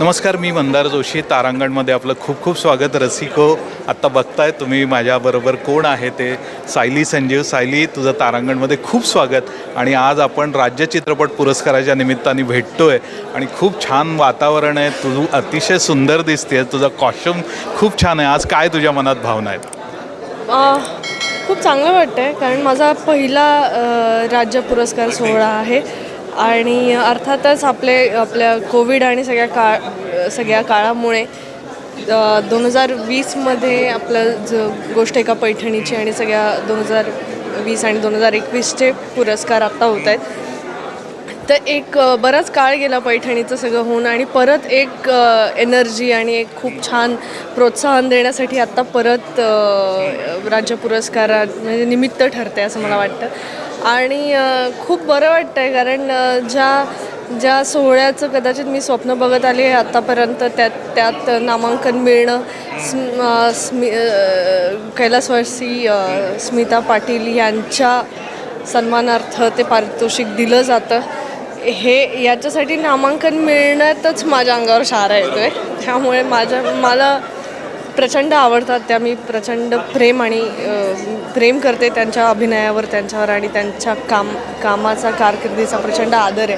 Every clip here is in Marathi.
नमस्कार मी मंदार जोशी. तारांगणमध्ये आपलं खूप खूप स्वागत. रसिको आत्ता बघताय तुम्ही माझ्याबरोबर कोण आहे ते? सायली संजीव. सायली तुझं तारांगणमध्ये खूप स्वागत. आणि आज आपण राज्य चित्रपट पुरस्काराच्या निमित्ताने भेटतोय. आणि खूप छान वातावरण आहे. तू अतिशय सुंदर दिसते तुझा कॉस्ट्युम खूप छान आहे. आज काय तुझ्या मनात भावना आहेत? खूप चांगलं वाटतं आहे कारण माझा पहिला राज्य पुरस्कार सोहळा आहे. आणि अर्थातच आपले आपल्या कोविड आणि सगळ्या काळ सगळ्या काळामुळे दोन हजार वीसमध्ये आपलं ज गोष्ट एका पैठणीची आणि सगळ्या दोन हजार वीस आणि दोन हजार एकवीसचे पुरस्कार आत्ता होत आहेत. तर एक बराच काळ गेला पैठणीचं सगळं होऊन आणि परत एक एनर्जी आणि एक खूप छान प्रोत्साहन देण्यासाठी आत्ता परत राज्य पुरस्कार म्हणजे निमित्त ठरते असं मला वाटतं. आणि खूप बरं वाटतं आहे कारण ज्या ज्या सोहळ्याचं कदाचित मी स्वप्न बघत आली आहे आत्तापर्यंत त्यात त्यात नामांकन मिळणं स्म स्मि कैलासवासी स्मिता पाटील यांच्या सन्मानार्थ ते पारितोषिक दिलं जातं. हे याच्यासाठी नामांकन मिळण्यातच माझ्या अंगावर शारा येतो आहे त्यामुळे माझ्या मला प्रचंड आवडतात त्या. मी प्रचंड प्रेम आणि प्रेम करते त्यांच्या अभिनयावर त्यांच्यावर आणि त्यांच्या काम कामाचा कारकिर्दीचा प्रचंड आदर आहे.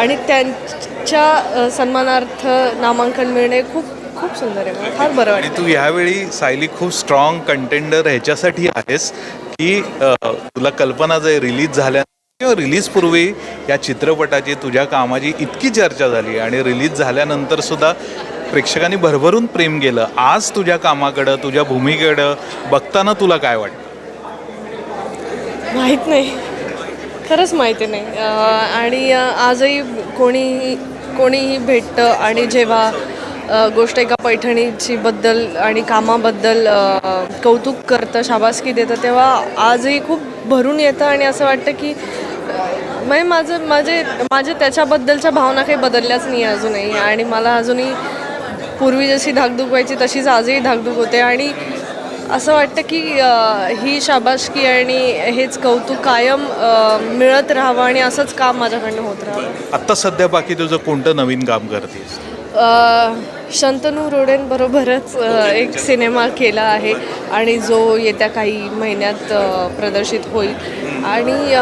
आणि त्यांच्या सन्मानार्थ नामांकन मिळणे खूप खूप सुंदर आहे. मला फार बरं वाटतं आणि तू ह्यावेळी सायली खूप स्ट्रॉंग कंटेंडर ह्याच्यासाठी आहेस की तुला कल्पना जे रिलीज झाल्या किंवा रिलीजपूर्वी या चित्रपटाची तुझ्या कामाची इतकी चर्चा झाली आणि रिलीज झाल्यानंतर सुद्धा प्रेक्षकांनी भरभरून प्रेम केलं. आज तुझ्या कामाकडं तुझ्या भूमिकेकडं बघताना तुला काय वाटतं? माहीत नाही. खरंच माहिती नाही. आणि आजही कोणीही कोणीही भेटतं आणि जेव्हा गोष्ट एका पैठणीची बद्दल आणि कामाबद्दल कौतुक करतं शाबासकी देतं तेव्हा आजही खूप भरून येतं आणि असं वाटतं की म्हणजे माझं माझे माझे त्याच्याबद्दलच्या भावना काही बदलल्याच नाही अजूनही. आणि मला अजूनही पूर्वी जशी धाकधूक व्हायची तशीच आजही धाकधूक होते आणि असं वाटतं की ही शाबासकी आणि हेच कौतुक कायम मिळत राहावं आणि असंच काम माझ्याकडनं होत राहावं. आत्ता सध्या बाकी तुझं कोणतं नवीन काम करतेस? अ, शंतनू रोडेंबरोबरच एक सिनेमा केला आहे आणि जो येत्या काही महिन्यात प्रदर्शित होईल. आणि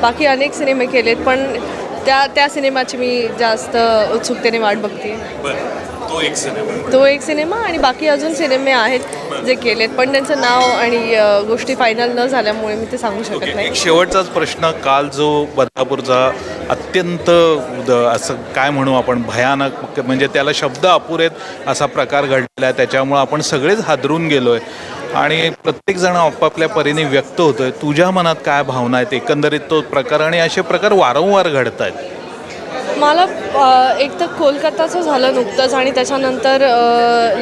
बाकी अनेक सिनेमे केलेत पण त्या त्या सिनेमाची मी जास्त उत्सुकतेने वाट बघते. तो एक सिनेमा तो एक सिनेमा आणि बाकी अजून सिनेमे आहेत जे केलेत. पण त्यांचं नाव आणि अ, गोष्टी फायनल न झाल्यामुळे मी ते सांगू शकत नाही. एक शेवटचाच प्रश्न. काल जो बदलापूरचा अत्यंत द- असं काय म्हणू आपण भयानक म्हणजे त्याला शब्द अपुरेत असा प्रकार घडलेला आहे. त्याच्यामुळं आपण सगळेच हादरून गेलो आहे आणि प्रत्येकजण आपापल्या परीने व्यक्त होतोय. तुझ्या मनात काय भावना आहेत? एकंदरीत तो प्रकार आणि असे प्रकार वारंवार घडत आहेत मला एक तर कोलकाताचं झालं नुकतंच आणि त्याच्यानंतर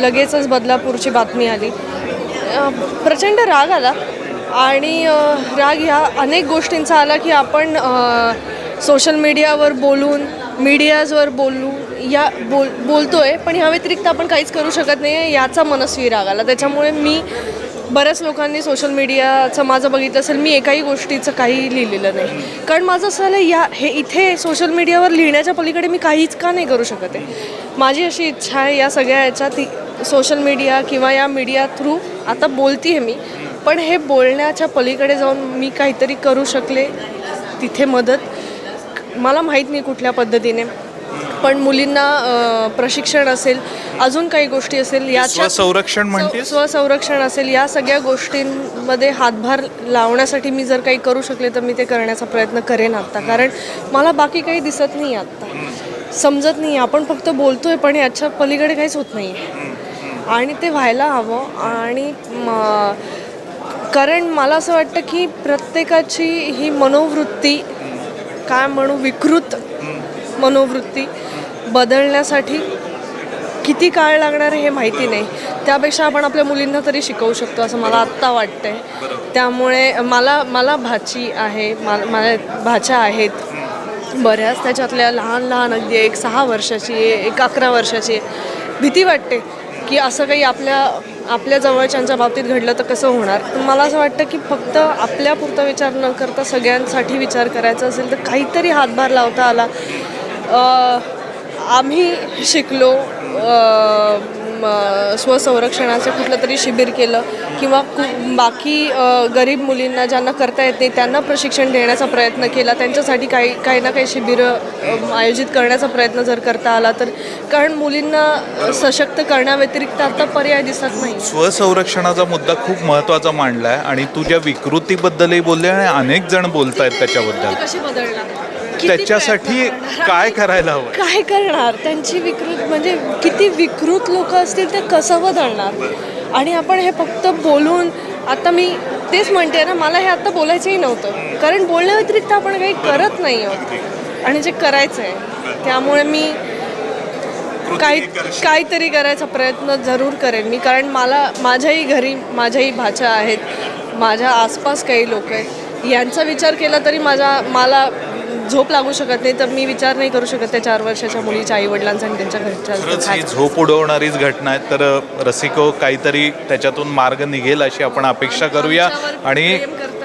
लगेचच बदलापूरची बातमी आली. प्रचंड राग आला आणि राग ह्या अनेक गोष्टींचा आला की आपण सोशल मीडियावर बोलून मीडियाजवर बोलू या बोल बोलतो आहे पण ह्या व्यतिरिक्त आपण काहीच करू शकत नाही आहे याचा मनस्वी राग आला. त्याच्यामुळे मी बऱ्याच लोकांनी सोशल मीडियाचं माझं बघितलं असेल मी एकाही गोष्टीचं काही लिहिलेलं नाही. कारण माझं असं झालं या हे इथे सोशल मीडियावर लिहिण्याच्या पलीकडे मी काहीच का नाही करू शकत आहे? माझी अशी इच्छा आहे या सगळ्या याच्यात सोशल मीडिया किंवा या मीडिया थ्रू आता बोलती आहे मी पण हे बोलण्याच्या पलीकडे जाऊन मी काहीतरी करू शकले तिथे मदत. मला माहीत नाही कुठल्या पद्धतीने. पण मुलींना प्रशिक्षण असेल अजून काही गोष्टी असेल याच्या स्वसंरक्षण म्हणतेस? स्वसंरक्षण असेल या सगळ्या गोष्टींमध्ये हातभार लावण्यासाठी मी जर काही करू शकले तर मी ते करण्याचा प्रयत्न करेन आत्ता कारण मला बाकी काही दिसत नाही आत्ता समजत नाही. आपण फक्त बोलतोय पण याच्या पलीकडे काहीच होत नाही आणि ते व्हायला हवं. आणि म- कारण मला असं वाटतं की प्रत्येकाची ही मनोवृत्ती काय म्हणू विकृत मनोवृत्ती बदलण्यासाठी किती काळ लागणार आहे हे माहिती नाही. त्यापेक्षा आपण आपल्या मुलींना तरी शिकवू शकतो असं मला आत्ता वाटतंय. त्यामुळे मला मला भाची आहे मला भाच्या आहेत बऱ्याच. त्याच्यातल्या लहान लहान अगदी एक सहा वर्षाची आहे एक अकरा विचाराची आहे. भीती वाटते की असं काही आपल्या आपल्या जवळच्यांच्या बाबतीत घडलं तर कसं होणार? पण मला असं वाटतं की फक्त आपल्यापुरता विचार न करता सगळ्यांसाठी विचार करायचा असेल तर काहीतरी हातभार लावता आला. आम्ही शिकलो स्वसंरक्षणाचं कुठलं तरी शिबिर केलं किंवा कु बाकी गरीब मुलींना ज्यांना करता येत नाही त्यांना प्रशिक्षण देण्याचा प्रयत्न केला. त्यांच्यासाठी काही काही ना काही शिबिरं आयोजित करण्याचा प्रयत्न जर करता आला तर कारण मुलींना सशक्त करण्याव्यतिरिक्त आता पर्याय दिसत नाही. स्वसंरक्षणाचा मुद्दा खूप महत्त्वाचा मांडला आहे आणि तू ज्या विकृतीबद्दलही बोलले आणि अनेक जण बोलत आहेत त्याच्याबद्दल कशी बदलणार? त्याच्यासाठी? काय करायला हवं? काय करणार? त्यांची विकृत म्हणजे किती विकृत लोक असतील ते कसं बदलणार आणि आपण हे फक्त बोलून आता मी तेच म्हणते ना मला हे आता बोलायचंही नव्हतं. कारण बोलण्याव्यतिरिक्त आपण काही करत नाही आहोत. आणि जे करायचं आहे त्यामुळे मी काही काहीतरी करायचा प्रयत्न जरूर करेन मी. कारण मला माझ्याही घरी माझ्याही भाच्या आहेत. माझ्या आसपास काही लोक आहेत. यांचा विचार केला तरी माझा मला झोप लागू शकत नाही तर मी विचार नाही करू शकत त्या चार वर्षाच्या मुलीच्या आईवडिलांचा आणि त्यांच्या खरंच ही घरच्या झोप उडवणारीच घटना आहे. तर रसिको काहीतरी त्याच्यातून मार्ग निघेल अशी आपण अपेक्षा करूया. आणि.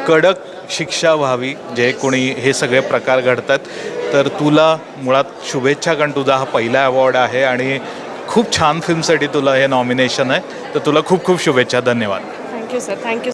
कडक शिक्षा व्हावी जे कोणी हे सगळे प्रकार घडतात. तर तुला मुळात शुभेच्छा कारण तुझा हा पहिला अवॉर्ड आहे आणि खूप छान फिल्मसाठी तुला हे नॉमिनेशन आहे. तर तुला खूप खूप शुभेच्छा. धन्यवाद. Thank you sir thank you